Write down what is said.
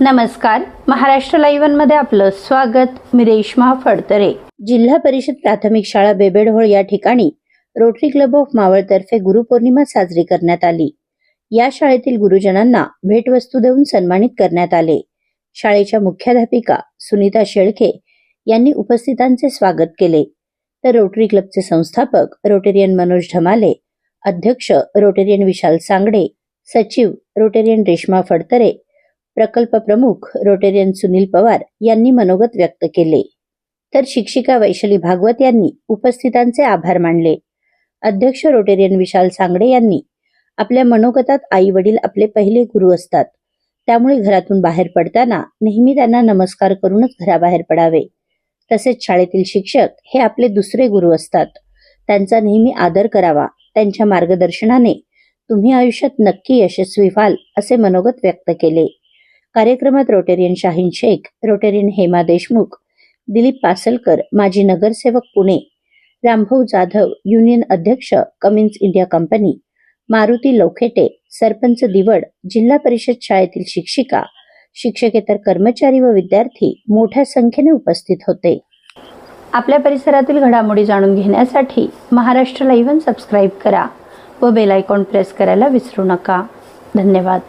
नमस्कार. महाराष्ट्र लाईव्हमध्ये आपलं स्वागत. मी रेश्मा फडतरे. जिल्हा परिषद प्राथमिक शाळा बेबेडहोळ या ठिकाणी रोटरी क्लब ऑफ मावळतर्फे गुरुपौर्णिमा साजरी करण्यात आली. या शाळेतील गुरुजनांना भेटवस्तू देऊन सन्मानित करण्यात आले. शाळेच्या मुख्याध्यापिका सुनीता शेळके यांनी उपस्थितांचे स्वागत केले. तर रोटरी क्लबचे संस्थापक रोटेरियन मनोज ढमाले अध्यक्ष रोटेरियन विशाल सांगडे सचिव रोटेरियन रेश्मा फडतरे प्रकल्प प्रमुख रोटेरियन सुनील पवार यांनी मनोगत व्यक्त केले. तर शिक्षिका वैशाली भागवत यांनी उपस्थितांचे आभार मानले. अध्यक्ष रोटेरियन विशाल सांगडे यांनी आपल्या मनोगतात आई वडील आपले पहिले गुरु असतात. त्यामुळे घरातून बाहेर पडताना नेहमी त्यांना नमस्कार करूनच घराबाहेर पडावे. तसेच शाळेतील शिक्षक हे आपले दुसरे गुरु असतात. त्यांचा नेहमी आदर करावा. त्यांच्या मार्गदर्शनाने तुम्ही आयुष्यात नक्की यशस्वी व्हाल असे मनोगत व्यक्त केले. कार्यक्रमात रोटेरियन शाहीन शेख रोटेरियन हेमा देशमुख दिलीप पासलकर माजी नगरसेवक पुणे रामभाऊ जाधव युनियन अध्यक्ष Cummins India company Maruti Laukhete sarpanch Diwad जिल्हा परिषद शाळेतील शिक्षिका शिक्षकेतर कर्मचारी व विद्यार्थी मोठ्या संख्येने उपस्थित होते. आपल्या परिसरातील घडामोडी जाणून घेण्यासाठी महाराष्ट्र लाईव्ह सबस्क्राईब करा व बेल आयकॉन प्रेस करायला विसरू नका. धन्यवाद.